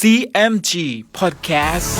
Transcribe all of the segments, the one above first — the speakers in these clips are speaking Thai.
CMG Podcast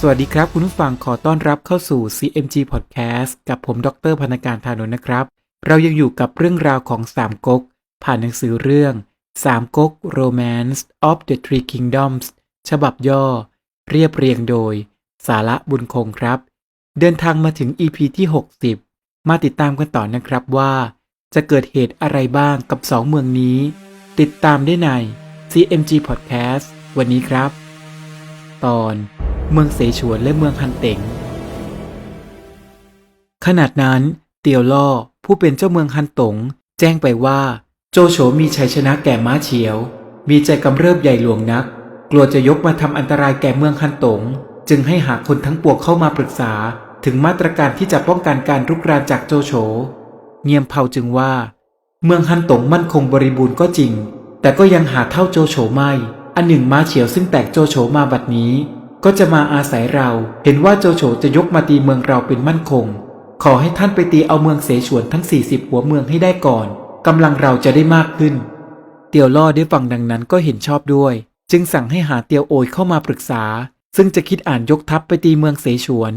สวัสดีครับ คุณผู้ฟังขอต้อนรับเข้าสู่ CMG Podcast กับผมดรพนการธานนนะครับ เรายังอยู่กับเรื่องราวของสามก๊กผ่านหนังสือเรื่องสามก๊ก Romance of the Three Kingdoms ฉบับย่อ เรียบเรียงโดย สาระบุญคงครับ เดินทางมาถึง EP ที่ 60 มาติดตามกันต่อนะครับว่า จะเกิดเหตุอะไรบ้างกับสองเมืองนี้ ติดตามได้ใน CMG Podcast วันนี้ครับ ตอนเมืองเสฉวนและเมืองฮันเต็ง ขนาดนั้น เตียวล่อผู้เป็นเจ้าเมืองฮันตง แจ้งไปว่า โจโฉมีชัยชนะแก่ม้าเฉียว มีใจกำเริบใหญ่หลวงนัก กลัวจะยกมาทำอันตรายแก่เมืองฮันตง จึงให้หาคนทั้งปวงเข้ามาปรึกษาถึงมาตรการที่จะป้องกันการรุกรานจากโจโฉ เงียมเผาจึงว่า เมืองฮันตงมั่นคงบริบูรณ์ก็จริง แต่ก็ยังหาเท่าโจโฉไม่ อันหนึ่งม้าเฉียวซึ่งแตกโจโฉมาบัดนี้ ก็จะมาอาศัยเรา เห็นว่าโจโฉจะยกมาตีเมืองเราเป็นมั่นคง ขอให้ท่านไปตีเอาเมืองเสฉวนทั้ง 40 หัวเมืองให้ได้ก่อนกำลังเราจะได้มากขึ้น เตียวล่อได้ฟังดังนั้นก็เห็นชอบด้วย จึงสั่งให้หาเตียวโอยเข้ามาปรึกษา ซึ่งจะคิดอ่านยกทัพไปตีเมืองเสฉวน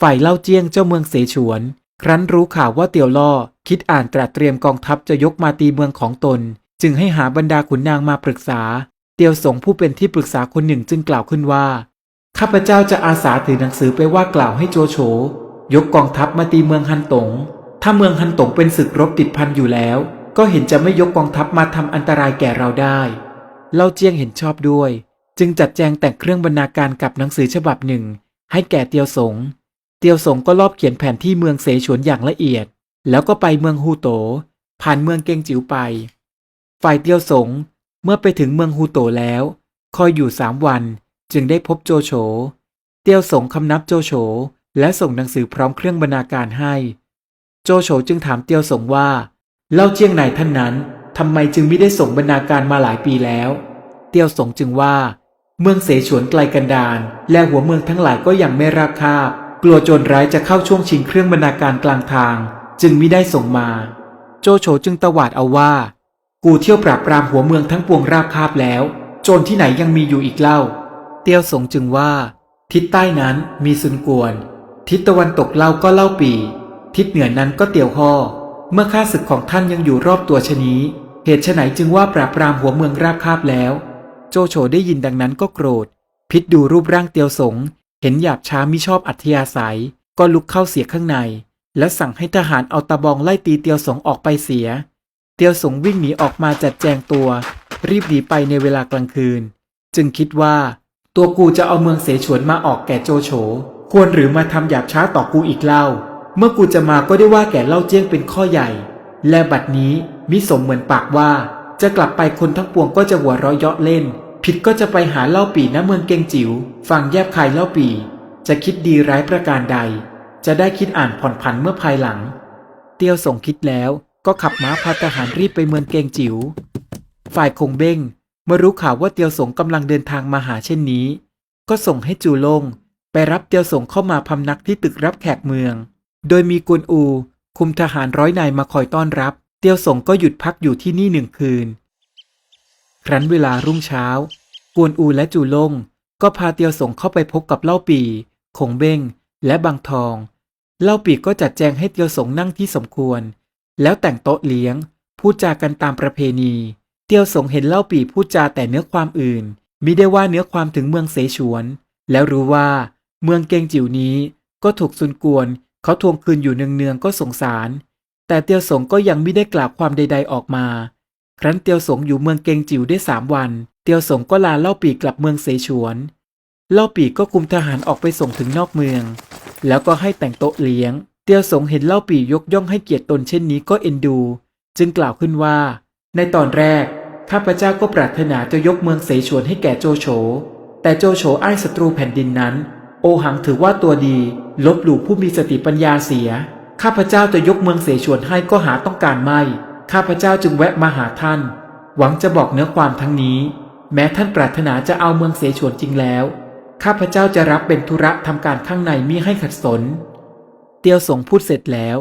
ฝ่ายเล่าเจียงเจ้าเมืองเสฉวน ครั้นรู้ข่าวว่าเตียวล่อ คิดอ่านตรัสเตรียมกองทัพจะยกมาตีเมืองของตน จึงให้หาบรรดาขุนนางมาปรึกษา เตียวสงผู้เป็นที่ปรึกษาคนหนึ่งจึงกล่าวขึ้นว่า ข้าพเจ้าจะอาสาถือหนังสือไปว่ากล่าวให้โจโฉยกกองทัพมาตีเมืองฮันตง ถ้าเมืองฮันตงเป็นศึกรบติดพันอยู่แล้ว ก็เห็นจะไม่ยกกองทัพมาทำอันตรายแก่เราได้ เล่าเจียงเห็นชอบด้วย จึงจัดแจงแต่งเครื่องบรรณาการกับหนังสือฉบับหนึ่ง ให้แก่เตียวสง เตียวสงก็รอบเขียนแผนที่เมืองเสฉวนอย่างละเอียด แล้วก็ไปเมืองฮูโต ผ่านเมืองเกงจิ๋วไป ฝ่ายเตียวสงเมื่อไปถึงเมืองฮูโตแล้ว คอยอยู่สามวันจึงได้พบโจโฉ เตียวสงคำนับโจโฉและส่งหนังสือพร้อมเครื่องบรรณาการให้ โจโฉจึงถามเตียวสงว่า เล่าเจียงไหนท่านนั้นทำไมจึงไม่ได้ส่งบรรณาการมาหลายปีแล้ว เตียวสงจึงว่า เมืองเสฉวนไกลกันดารและหัวเมืองทั้งหลายก็ยังไม่ราบคาบ กลัวโจรร้ายจะเข้าช่วงชิงเครื่องบรรณาการกลางทาง จึงไม่ได้ส่งมา โจโฉจึงตวาดเอาว่า กูเที่ยวปราบปรามหัวเมืองทั้งปวงราบคาบแล้ว โจรที่ไหนยังมีอยู่อีกเล่า เตียวสงจึงว่า ทิศใต้นั้นมีซุนกวน ทิศตะวันตกเล่าก็เล่าปี ทิศเหนือนั้นก็เตียวห่อเมื่อข้าศึกของท่านยังอยู่รอบตัวชะนี้ เหตุไฉนจึงว่าปราบปรามหัวเมืองราบคาบแล้ว โจโฉได้ยินดังนั้นก็โกรธ พิษดูรูปร่างเตียวสง เห็นหยาบช้ามิชอบอัธยาศัย ก็ลุกเข้าเสียข้างใน และสั่งให้ทหารเอาตะบองไล่ตีเตียวสงออกไปเสีย เตียวสงวิ่งหนีออกมาจัดแจงตัว รีบหนีไปในเวลากลางคืน จึงคิดว่า ตัวกูจะเอาเมืองเสฉวนมาออกแก่โจโฉควรหรือมาทำหยาบช้าต่อกูอีกเล่า เมื่อกูจะมาก็ได้ว่าแก่เล่าเจี้ยงเป็นข้อใหญ่ และบัดนี้มิสมเหมือนปากว่า จะกลับไปคนทั้งปวงก็จะหัวเราะเยาะเล่น ผิดก็จะไปหาเล่าปีณเมืองเกงจิว๋วฟังแยบคายเล่าปี จะคิดดีร้ายประการใด จะได้คิดอ่านผ่อนผันเมื่อภายหลัง เตียวส่งคิดแล้วก็ขับม้าพาทหารรีบไปเมืองเกงจิว๋วฝ่ายคงเบ้งเมื่อรู้ข่าวว่าเตียวสงกำลังเดินทางมาหาเช่นนี้ ก็ส่งให้จูลง ไปรับเตียวสงเข้ามาพำนักที่ตึกรับแขกเมือง โดยมีกวนอู คุมทหารร้อยนายมาคอยต้อนรับ เตียวสงก็หยุดพักอยู่ที่นี่หนึ่งคืน ครั้นเวลารุ่งเช้า วนอูและจูลง ก็พาเตียวสงเข้าไปพบกับเล่าปีคงเบ้งและบางทอง เล่าปีก็จัดแจงให้เตียวสงนั่งที่สมควร แล้วแต่งโต๊ะเลี้ยง พูดจากันตามประเพณี เตียวสงเห็นเล่าปีพูดจาแต่เนื้อความอื่นมิได้ว่าเนื้อความถึงเมืองเสฉวน แล้วรู้ว่า เมืองเกงจิ๋วนี้ก็ถูกซุนกวน เขาทวงคืนอยู่เนืองๆก็สงสาร แต่เตียวสงก็ยังไม่ได้กล่าวความใด ๆออกมา ครั้นเตียวสงอยู่เมืองเกงจิ๋วได้สามวัน เตียวสงก็ลาเล่าปีกลับเมืองเสฉวน เล่าปีก็คุมทหารออกไปส่งถึงนอกเมือง แล้วก็ให้แต่งโต๊ะเลี้ยง เตียวสงเห็นเล่าปียกย่องให้เกียรติตนเช่นนี้ก็เอ็นดู จึงกล่าวขึ้นว่า ในตอนแรกข้าพเจ้าก็ปรารถนาจะยกเมืองเสฉวนให้แก่โจโฉ แต่โจโฉอ้ายศัตรูแผ่นดินนั้น โอหังถือว่าตัวดี ลบหลู่ผู้มีสติปัญญาเสีย ข้าพเจ้าจะยกเมืองเสฉวนให้ก็หาต้องการไม่ ข้าพเจ้าจึงแวะมาหาท่าน หวังจะบอกเนื้อความทั้งนี้ แม้ท่านปรารถนาจะเอาเมืองเสฉวนจริงแล้ว ข้าพเจ้าจะรับเป็นธุระทำการข้างในมิให้ขัดสน เตียวสงพูดเสร็จแล้ว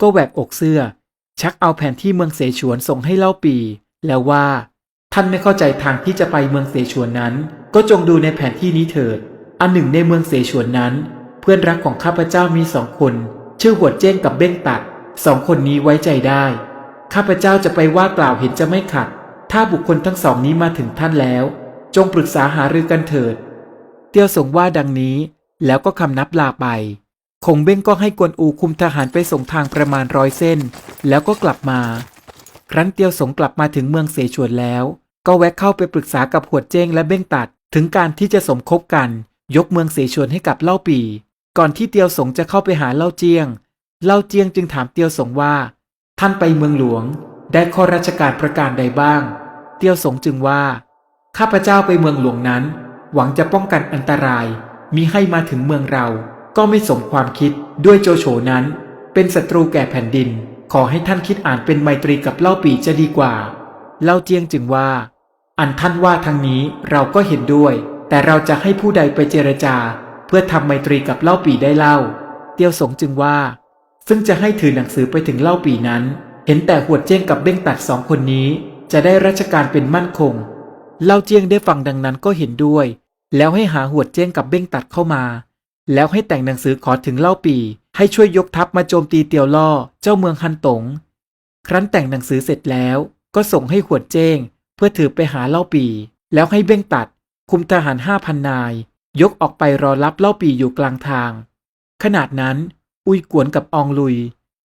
ก็แหวกอกเสื้อ ชักเอาแผนที่เมืองเสฉวนส่งให้เล่าปี แล้วว่า ท่านไม่เข้าใจทางที่จะไปเมืองเสฉวนนั้น ก็จงดูในแผนที่นี้เถิด อันหนึ่งในเมืองเสฉวนนั้น เพื่อนรักของข้าพเจ้ามีสองคน ชื่อหัวเจ้งกับเบ้งตัดสองคนนี้ไว้ใจได้ ข้าพเจ้าจะไปว่ากล่าวเห็นจะไม่ขัด ถ้าบุคคลทั้งสองนี้มาถึงท่านแล้ว จงปรึกษาหารือกันเถิด เตียวสงว่าดังนี้แล้วก็คำนับลาไป คงเบ้งก็ให้กวนอูคุมทหารไปส่งทางประมาณร้อยเส้น แล้วก็กลับมา ครั้นเตียวสงกลับมาถึงเมืองเสฉวนแล้ว ก็แวะเข้าไปปรึกษากับหัวเจ้งและเบ้งตัด ถึงการที่จะสมคบกัน ยกเมืองเสฉวนให้กับเล่าปี ก่อนที่เตียวสงจะเข้าไปหาเล่าเจียง เล่าเจียงจึงถามเตียวสงว่า ท่านไปเมืองหลวง ได้ข้อราชการประการใดบ้าง เตียวสงจึงว่า ข้าพเจ้าไปเมืองหลวงนั้น หวังจะป้องกันอันตรายมีให้มาถึงเมืองเรา ก็ไม่สมความคิดด้วยโจโฉนั้น เป็นศัตรูแก่แผ่นดิน ขอให้ท่านคิดอ่านเป็นไมตรีกับเล่าปีจะดีกว่า เล่าเจียงจึงว่า อันท่านว่าทางนี้เราก็เห็นด้วย แต่เราจะให้ผู้ใดไปเจรจา เพื่อทำไมตรีกับเล่าปีได้เล่า เตียวสงจึงว่า ซึ่งจะให้ถือหนังสือไปถึงเล่าปีนั้น เห็นแต่หัวเจ้งกับเบ้งตัดสองคนนี้ จะได้ราชการเป็นมั่นคง เล่าเจียงได้ฟังดังนั้นก็เห็นด้วย แล้วให้หาหัวเจ้งกับเบ้งตัดเข้ามา แล้วให้แต่งหนังสือขอถึงเล่าปี ให้ช่วยยกทัพมาโจมตีเตียวล่อเจ้าเมืองฮันตง ครั้นแต่งหนังสือเสร็จแล้วก็ส่งให้หัวเจ้ง เพื่อถือไปหาเล่าปี แล้วให้เบ้งตัด คุมทหารห้าพันนาย ยกออกไปรอรับเล่าปีอยู่กลางทาง ขนาดนั้น อุยกวนกับอองลุย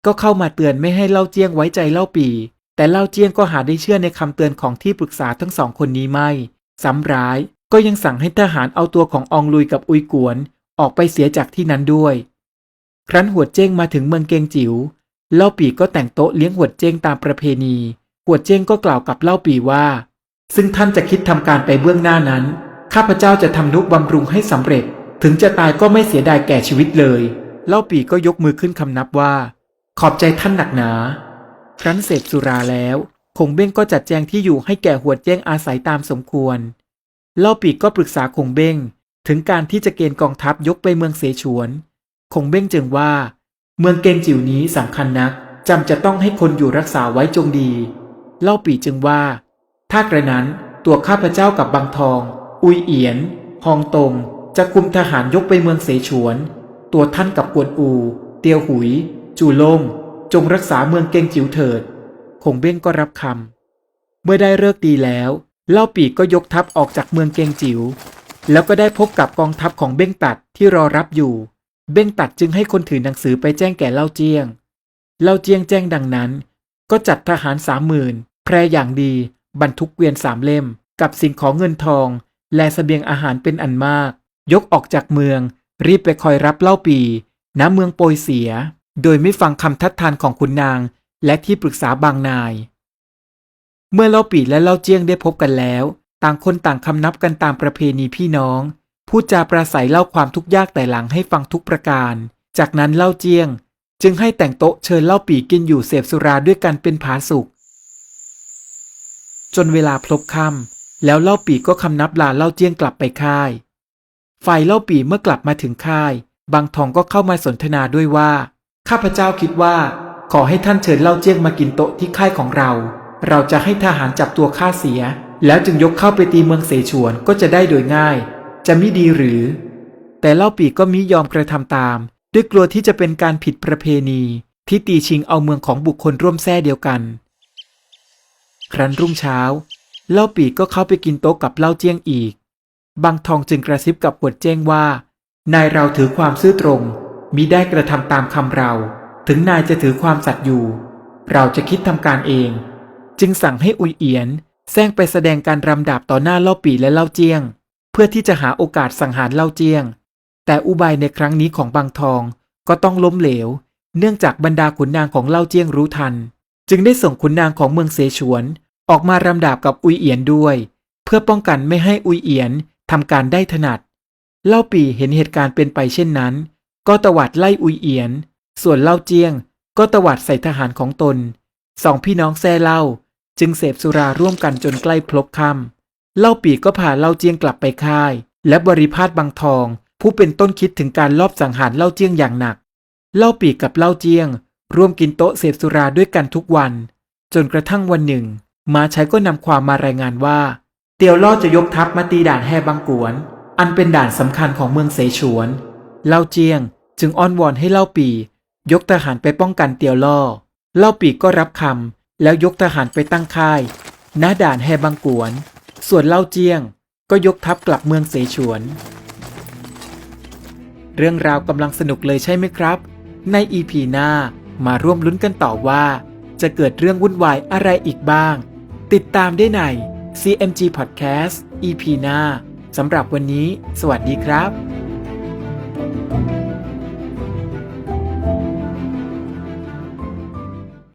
ก็เข้ามาเตือนไม่ให้เล่าเจียงไว้ใจเล่าปี แต่เล่าเจียงก็หาได้เชื่อในคำเตือนของที่ปรึกษาทั้งสองคนนี้ไม่ ซ้ำร้ายก็ยังสั่งให้ทหารเอาตัวของอองลุยกับอุยกวน ออกไปเสียจากที่นั้นด้วย ครั้นหัวเจ้งมาถึงเมืองเกงจิว๋วเล่าปีก็แต่งโต๊ะเลี้ยงหัวเจ้งตามประเพณี หัวเจ้งก็กล่าวกับเล่าปีว่า ซึ่งท่านจะคิดทำการไปเบื้องหน้านั้น ข้าพเจ้าจะทำนุบำรุงให้สำเร็จ ถึงจะตายก็ไม่เสียดายแก่ชีวิตเลย เล่าปีก็ยกมือขึ้นคำนับว่า ขอบใจท่านหนักหนา ครั้นเสพสุราแล้วคงเบ้งก็จัดแจงที่อยู่ให้แก่หัวเจ้งอาศัยตามสมควร เล่าปีก็ปรึกษาคงเบ้งถึงการที่จะเกณฑ์กองทัพยกไปเมืองเสฉวน คงเบ้งจึงว่า เมืองเกงจิ๋วนี้สำคัญนักจำจะต้องให้คนอยู่รักษาไว้จงดี เล่าปีจึงว่า ถ้ากระนั้นตัวข้าพเจ้ากับบางทอง อุยเอียน ฮองตง จะคุมทหารยกไปเมืองเสฉวน ตัวท่านกับกวนอู เตียวหุย จูลง จงรักษาเมืองเกงจิ๋วเถิด คงเบ้งก็รับคำ เมื่อได้เลิกดีแล้ว เล่าปีก็ยกทัพออกจากเมืองเกงจิ๋ว แล้วก็ได้พบกับกองทัพของเบ้งตัดที่รอรับอยู่ เบ้งตัดจึงให้คนถือหนังสือไปแจ้งแก่เล่าเจียง เล่าเจียงแจ้งดังนั้น ก็จัดทหารสามหมื่นแพรอย่างดี บรรทุกเกวียนสามเล่ม กับสิ่งของเงินทอง และเสบียงอาหารเป็นอันมาก ยกออกจากเมือง รีบไปคอยรับเล่าปีณเมืองโปยเสีย โดยไม่ฟังคำทัดทานของคุณนางและที่ปรึกษาบางนาย เมื่อเล่าปีและเล่าเจียงได้พบกันแล้ว ต่างคนต่างคำนับกันตามประเพณีพี่น้องพูดจาปราศัยเล่าความทุกข์ยากแต่หลังให้ฟังทุกประการ จากนั้นเล่าเจียง จึงให้แต่งโต๊ะเชิญเล่าปีกินอยู่เสพสุราด้วยกันเป็นผาสุกจนเวลาพลบค่ำแล้วเล่าปีก็คำนับลาเล่าเจียงกลับไปค่ายฝ่ายเล่าปีเมื่อกลับมาถึงค่าย บางทองก็เข้ามาสนทนาด้วยว่า ข้าพเจ้าคิดว่า ขอให้ท่านเชิญเล่าเจี้ยงมากินโต๊ะที่ค่ายของเรา เราจะให้ทหารจับตัวข้าเสีย แล้วจึงยกเข้าไปตีเมืองเสฉวนก็จะได้โดยง่าย จะมิดีหรือ แต่เล่าปีก็มิยอมกระทำตาม ด้วยกลัวที่จะเป็นการผิดประเพณี ที่ตีชิงเอาเมืองของบุคคลร่วมแท้เดียวกัน ครั้นรุ่งเช้า เล่าปีก็เข้าไปกินโต๊ะกับเล่าเจี้ยงอีกบางทองจึงกระซิบกับหวดเจ้งว่า นายเราถือความซื่อตรง มิได้กระทำตามคำเรา ถึงนายจะถือความสัตย์อยู่ เราจะคิดทำการเอง จึงสั่งให้อุยเอียนแซงไปแสดงการรำดาบต่อหน้าเล่าปีและเล่าเจียง เพื่อที่จะหาโอกาสสังหารเล่าเจียง แต่อุบายในครั้งนี้ของบางทองก็ต้องล้มเหลว เนื่องจากบรรดาขุนนางของเล่าเจียงรู้ทัน จึงได้ส่งขุนนางของเมืองเสฉวน ออกมารำดาบกับอุยเอียนด้วย เพื่อป้องกันไม่ให้อุยเอียนทำการได้ถนัด เล่าปีเห็นเหตุการณ์เป็นไปเช่นนั้น ก็ตวัดไล่อุยเอียน ส่วนเล่าเจียง ก็ตวัดใส่ทหารของตน สองพี่น้องแซ่เล่า จึงเสพสุราร่วมกันจนใกล้พลบค่ำเล่าปีก็พาเล่าเจียงกลับไปค่าย และบริพาทบางทอง ผู้เป็นต้นคิดถึงการลอบสังหารเล่าเจียงอย่างหนัก เล่าปีกับเล่าเจียง ร่วมกินโต๊ะเสพสุราด้วยกันทุกวัน จนกระทั่งวันหนึ่ง มาใชัยก็นำความมารายงานว่า เตียวล่อจะยกทัพมาตีด่านแฮบังกวน อันเป็นด่านสำคัญของเมืองเสฉวน เล่าเจียง จึงอ้อนวอนให้เล่าปี ยกทหารไปป้องกันเตียวล่อ เล่าปีก็รับคำแล้วยกทหารไปตั้งค่ายณด่านแฮบังกวน ส่วนเล่าเจียง ก็ยกทัพกลับเมืองเสฉวน เรื่องราวกำลังสนุกเลยใช่ไหมครับ ในอีพีหน้ามาร่วมลุ้นกันต่อว่า จะเกิดเรื่องวุ่นวายอะไรอีกบ้าง ติดตามได้ใน CMG Podcast EP หน้าสำหรับวันนี้ สวัสดีครับ